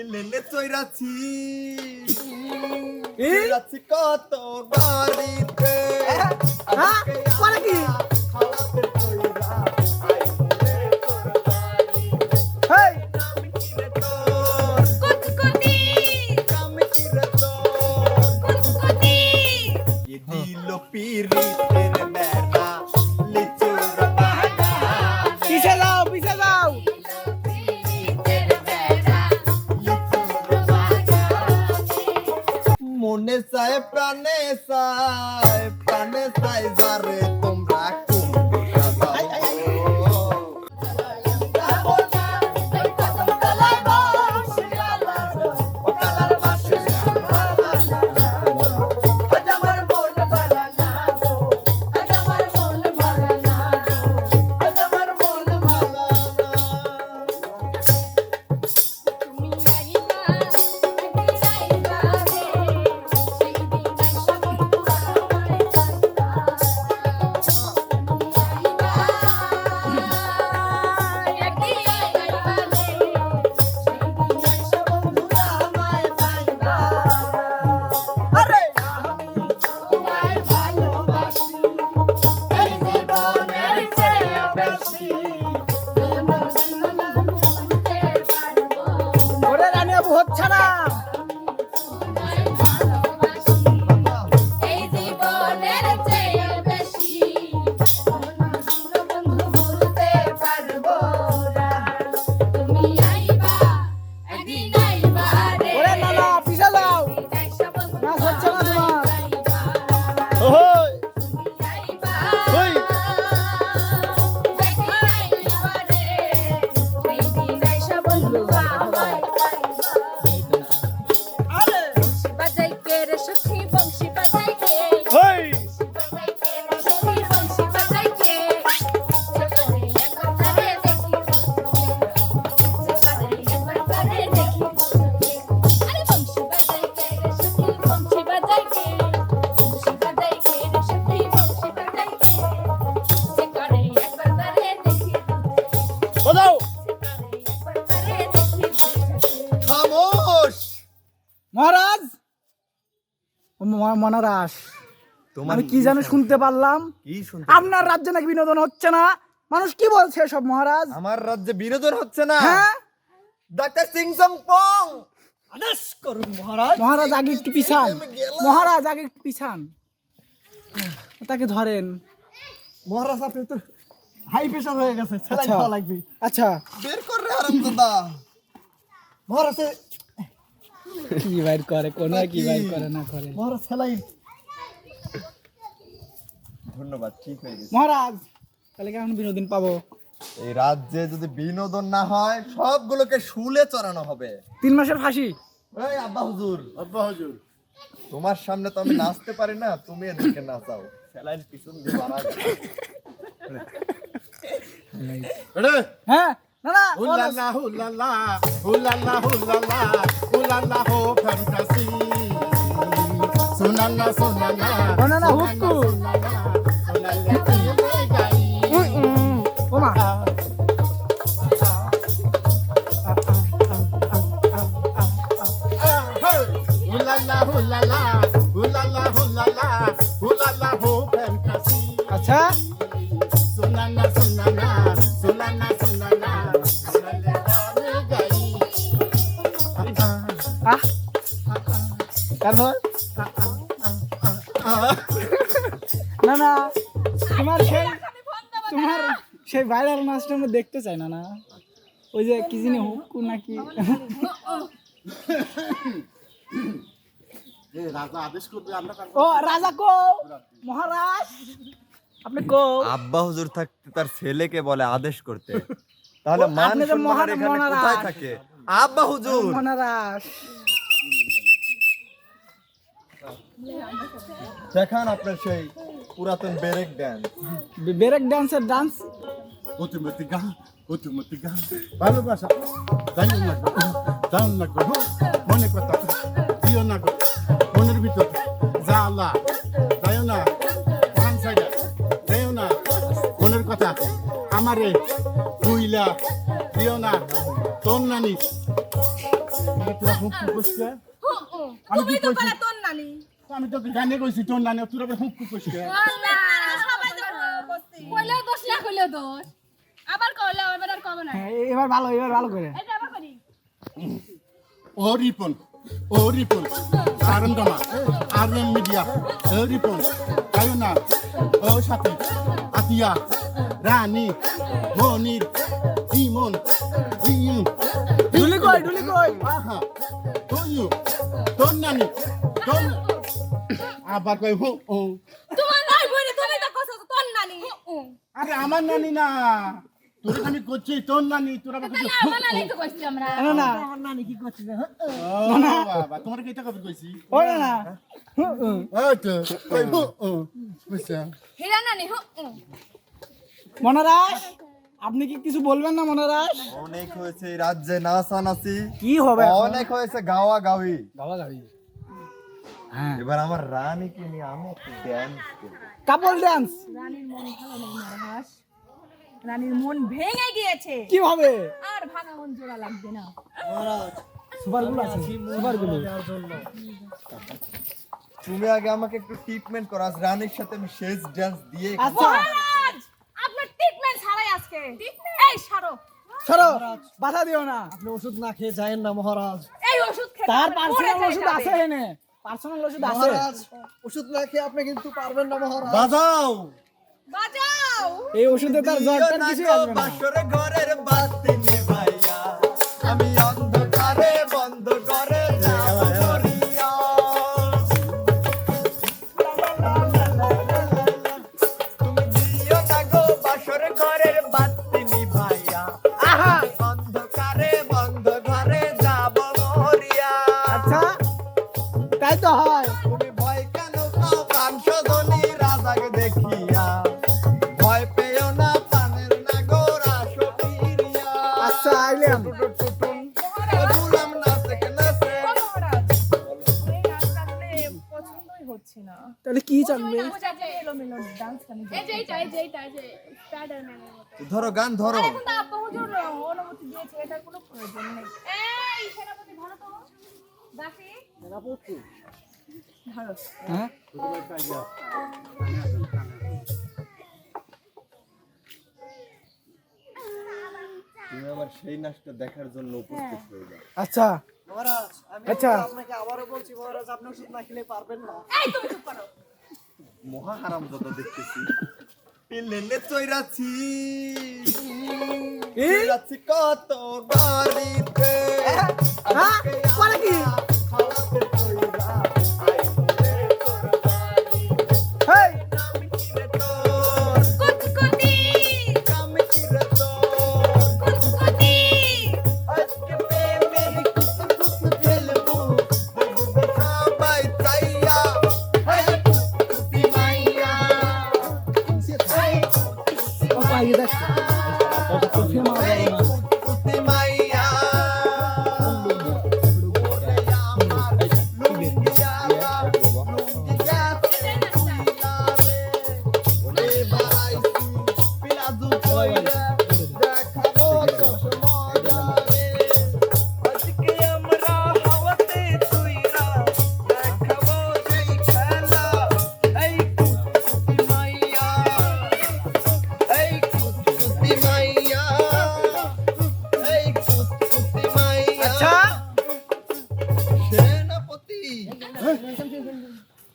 প্লেনে চইরাছি এই? চইরাছি কত বাড়িতে হ্যাঁ? করে কি? মনে চায় প্রাণে ম- আমি কি যেন শুনতে পারলাম? আপনার রাজ্যে নাকি বিনোদন হচ্ছে না? মানুষ কি বলছে সব মহারাজ? আমার রাজ্যে বিনোদন হচ্ছে না। হ্যাঁ? ডাক্তার সিং সং পং। আদেশ করুন মহারাজ। মহারাজ আগে একটু পিছান। মহারাজ আগে একটু পিছান। তাকে ধরেন। মহারাজ আপনি তো হাই প্রেশার হয়ে গেছে আচ্ছা। খাওয়া লাগবে। আচ্ছা। বের কর রে হারামজাদা। মহারাজ কি বাইর করে কোন কি বাইর করে না করে। ধন্যবাদ ঠিক হয়ে গেছে। মহারাজ তাহলে কেমন বিনোদন পাবো? এই রাজ্যে যদি বিনোদন না হয় সবগুলোকে শুলে চড়ানো হবে। তিন মাসের ফাঁসি। এই আব্বা হুজুর। আব্বা হুজুর। তোমার সামনে তো আমি নাচতে পারি না তুমি এদিকে নাচাও। স্যালাইন পিছন দিয়ে বাড়াবে রে হ্যাঁ না না মহারাজ, হুলালা হুলালা হুলালা হুলালা হুলালা হো ফ্যান্টাসি। সুনানা সুনানা বানানা হুক্কু। সুনানা না না তোমার সেই তোমার সেই ভাইরাল নাচটা আমরা দেখতে চাই না না। ওই যে কি জানি হুক্কু নাকি। এ রাজা আদেশ করবে আমরা কার ও রাজা কো মহারাজ। আপনি কো। আব্বা হুজুর থাকতে তার ছেলেকে বলে আদেশ করতে। তাহলে মান সম্মান মহান- এখানে মহারাজ। কোথায় থাকে? আব্বা হুজুর। মহারাজ। দেখান আপনার সেই পুরাতন ব্রেক ড্যান্স ব্রেক ডান্সের ডান্স অতিমতি গান অতিমতি গান। ভালোবাসা জানি না জান না গো মনে কথা দিও না গো মনের ভিতর জ্বালা যাইও না পান সাইডা যাইও না মনের কথা আমারে ভুইলা দিও না তোর নানি। আরে তোরা আমি কি কইছি? তোর নানি। আমি তো গানে কইছি তোর নানি তোরা আবার হুক হুক করছিস সবাই তো কইলেও দোষ না কইলেও দোষ। আবার কইলে এবার আর কবে না। হ্যাঁ, এবার ভালো এবার ভালো করে। এটা আবার করি। ও রিপন ও রিপন আরন্দমা আর মিডিয়া ও রিপন আয়ুনা ও সাথী আতিয়া রানী মনির ইমন ইমন ডুলি কই ডুলি কই আহা। তোয়ু তোর নানি তোর আবার কই হো ও তোমার নাই বইরে তুমি তো কইছো তোর নানি। আরে আমার নানি না। তোর আমি করছি তোর নানি তোরা আমাকে তাহলে আমার নানি তো কইছি আমরা। না না ও বাবা তোমার কি এটা কবে কইছি? ওই না না। হু, হু। ওই তো কই হো ও বুঝছা? হীরা নানি হু, উ। আপনি কি কিছু বলবেন না মনারাস অনেক হয়েছে এই রাজ্যে নাচানাচি। কি হবে অনেক হয়েছে গাওয়া গাওয়ি গাওয়া গাবি হ্যাঁ। এবার আমার রানীকে নিয়ে আমি একটু ড্যান্স করব? কাপল ডান্স রানীর মন ভালো নেই মারহাস রানীর মন ভেঙে গিয়েছে। কি হবে আর ভাঙা মন জোড়া লাগবে না। সুপারগুলো আছে সুপারগুলো তুমি আগে আমাকে একটু ট্রিটমেন্ট করো। আজ রানীর সাথে আমি শেষ ড্যান্স দিয়ে আচ্ছা মহারাজ আপনার ট্রিটমেন্ট ছাড়াই আজকে এই সারো। সরো। বাধা দিও না। আপনি ওষুধ না খেয়ে যায়েন না মহারাজ। এই ওষুধ খেতে তার পার্সোনাল ওষুধ আছে এনে। পার্সোনাল ওষুধ আছে। মহারাজ ওষুধ না খেয়ে আপনি কিন্তু পারবেন না মহারাজ। বাজাও। বাজাও। এই ওষুধে তার জ্বর কিছু আসবে না। ঘরের বাতি নিভাইয়া এই যে স্পাইডারম্যানের মতো ধরো গান ধরো। অনুমতি দিয়েছে এটার কোনো প্রয়োজন নেই এই সেনাপতি। ধরো তো দাসি ধরো হ্যাঁ? তুমি আমার সেই নাচটা দেখার জন্য উপস্থিত হয়ে। যাও। আচ্ছা। মহারাজ আমি আচ্ছা। আপনাকে আবারও বলছি মহারাজ আপনি ওষুধ না খেলে পারবেন না। এই তুমি চুপ করো। মহা হারাম যত দেখতেছি পিলেলে চৈরাছি চৈরাছি কত বাড়িতে। হ্যাঁ পরে কি?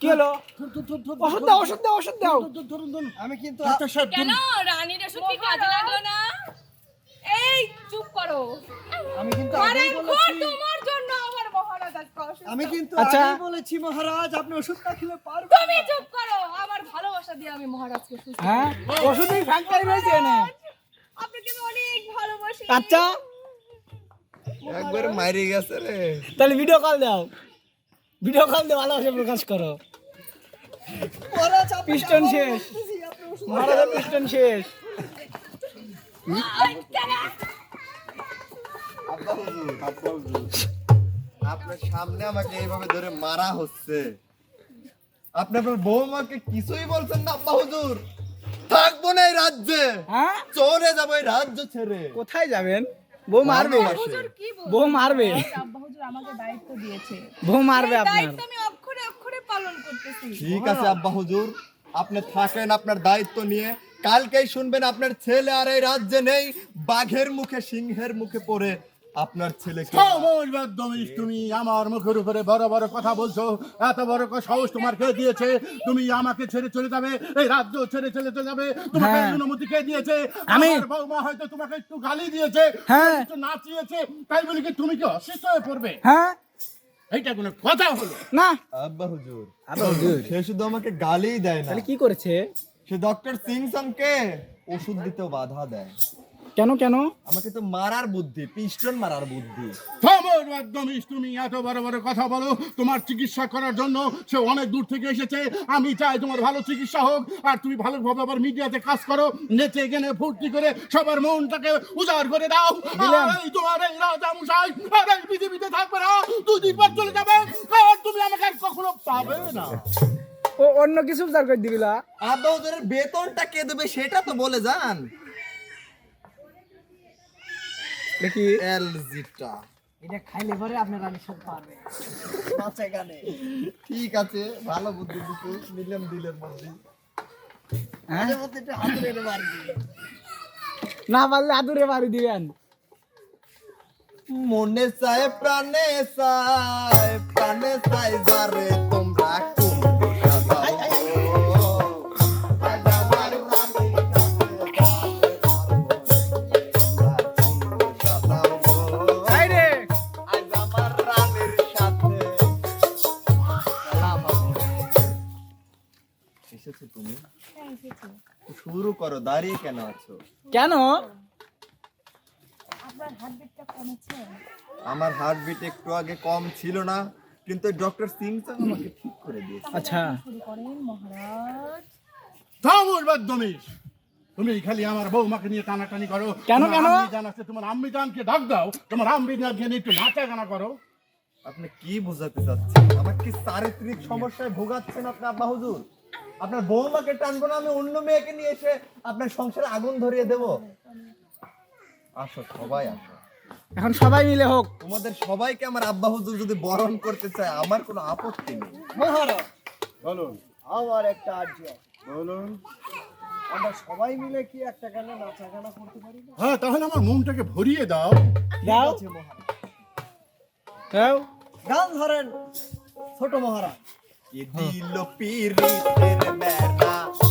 কি হলো? ওষুধ দাও ওষুধ দাও ওষুধ দাও। ধরুন ধরুন আমি কিন্তু ডাক্তার কেন? রানীর ওষুধ কি কাজে লাগল না? এই চুপ করো। আমি কিন্তু আগেই বলেছি। তোমার জন্য আমার মহারাজ আজকে অসুস্থ। আমি কিন্তু আচ্ছা। আগেই বলেছি মহারাজ আপনি ওষুধ না খেলে পারবেন তুমি চুপ করো আমার ভালোবাসা দিয়ে আমি মহারাজকে সুস্থ হ্যাঁ? ওষুধই ফাঁকাই রয়েছে এনে। আপনাকে আমি অনেক ভালোবাসি। আচ্ছা। একবার মারি গেছে রে। তাহলে ভিডিও কল দাও। ভিডিও কল দিয়ে ভালোবাসা প্রকাশ করো। পিস্টন শেষ। মহারাজের পিস্টন শেষ। আপনার সামনে আমাকে এইভাবে ধরে মারা হচ্ছে। আপনি আপনার বৌমাকে কিছুই বলছেন না আব্বা হুজুর। থাকব না এই রাজ্যে। হ্যাঁ? চলে যাব এই রাজ্য ছেড়ে। কোথায় যাবেন? বউ মারবে। বউ মারবে। আব্বা হুজুর আমাকে দায়িত্ব দিয়েছে। বউ মারবে আপনার। দায়িত্ব আমি অক্ষরে অক্ষরে পালন করতেছি। ঠিক আছে আব্বা হুজুর। আপনি থাকেন আপনার দায়িত্ব নিয়ে। কালকেই শুনবেন আপনার ছেলে আর এই রাজ্যে নেই। বাঘের মুখে সিংহের মুখে পড়ে আপনার ছেলেকে তুমি আমার মুখের উপরে বড় বড় কথা বলছো। এত বড় সাহস তোমার কে দিয়েছে? তুমি আমাকে ছেড়ে চলে যাবে এই রাজ্য ছেড়ে চলে চলে যাবে। তোমাকে হ্যাঁ। অনুমতি কে দিয়েছে? আমি। বৌমা হয়তো তোমাকে একটু গালি দিয়েছে হ্যাঁ। একটু নাচিয়েছে। তাই বলে কি তুমি কি অসুস্থ হয়ে পড়বে? হ্যাঁ। এইটা কোনো কথা হলো। না। আব্বা হুজুর। আব্বা হুজুর। সে শুধু আমাকে গালিই দেয় না। তাহলে কি করেছে? সে ডক্টর সিং ওষুধ দিতেও বাধা দেয়। কেন কেন? আমাকে তো মারার বুদ্ধি পিস্টন মারার বুদ্ধি। দমিস তুমি এত বড় বড় কথা বলো তোমার চিকিৎসা করার জন্য সে অনেক দূর থেকে এসেছে। আমি চাই তোমার ভালো চিকিৎসা হোক আর তুমি ভালোভাবে আবার মিডিয়াতে কাজ করো নেচে গেনে ফুর্তি করে সবার মনটাকে উজাড় করে দাও। এই তোমার এই রাজা মশাই আর এই পৃথিবীতে থাকবে না দুই দিন পর চলে যাবে আর তুমি আমাকে আর কখনো পাবে না। ও অন্য কিছু উদ্ধার করে দিবিলা আব্বা হুজুরের বেতনটা কে দেবে সেটা তো বলে যান। দেখি। এলজিটা। এটা খাইলে পরে আপনার আমি সব পারবে। গানে ঠিক আছে ভালো বুদ্ধি দিতে নিলাম দিলের মধ্যে হ্যাঁ না পারলে আদুরে বাড়ি দিবেন। মনে চায় প্রাণে চায় প্রাণে চায় যারে তোমরা দাঁড়িয়ে কেন আছো? কেন? আপনার হার্টবিটটা কমেছে। আমার হার্টবিট একটু আগে কম ছিল না কিন্তু ডক্টর সিং স্যার আমাকে ঠিক করে দিয়েছে। আচ্ছা। থামুর তুমি খালি আমার বৌমাকে নিয়ে টানাটানি করো। কেন, কেন? জান আছে, তোমার আম্মি জানকে ডাক দাও। তোমার আম্মি জানকে নিয়ে একটু নাচা গানা করো। আপনি কি বোঝাতে চাচ্ছেন? আমার কি চারিত্রিক সমস্যায় ভোগাচ্ছেন আপনি আব্বা হুজুর? আপনার বৌমাকে টানবো না আমি অন্য মেয়েকে নিয়ে এসে আপনার সংসারে আগুন ধরিয়ে দেব। আসো সবাই আসো। এখন সবাই মিলে হোক। তোমাদের সবাইকে আমার আব্বা হুজুর যদি বরণ করতে চায় আমার কোনো আপত্তি নেই। মহারাজ। বলুন। আমার একটা আর্য। বলুন। আমরা সবাই মিলে কি একটা গানে নাচা গানা করতে পারি না? হ্যাঁ তাহলে আমার মনটাকে ভরিয়ে দাও। দাও। দাও। গান ধরেন ছোট মহারাজ। E dillo pirri te merda.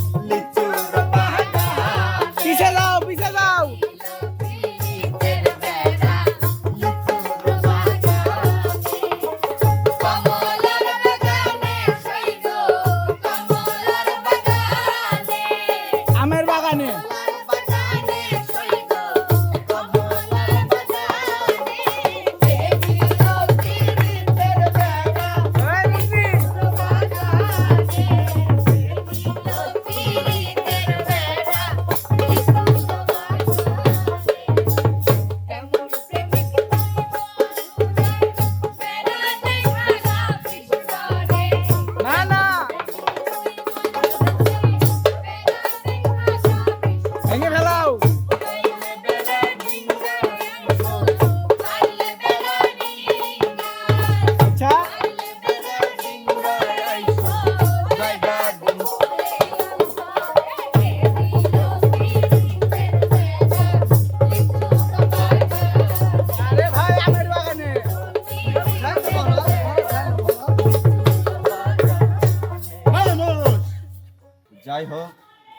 যাই হোক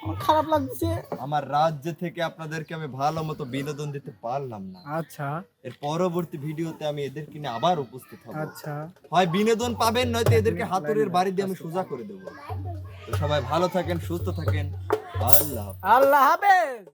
আমার খারাপ লাগছে। আমার রাজ্য থেকে আপনাদেরকে আমি ভালো মতো বিনোদন দিতে পারলাম না। আচ্ছা। এর পরবর্তী ভিডিওতে আমি এদের কিনে আবার উপস্থিত হব। আচ্ছা। হয় বিনোদন পাবেন নয়তো এদেরকে হাতুড়ের বাড়ি দিয়ে আমি সোজা করে দেবো। তো সবাই ভালো থাকেন সুস্থ থাকেন। আল্লাহ আল্লাহ হাফেজ।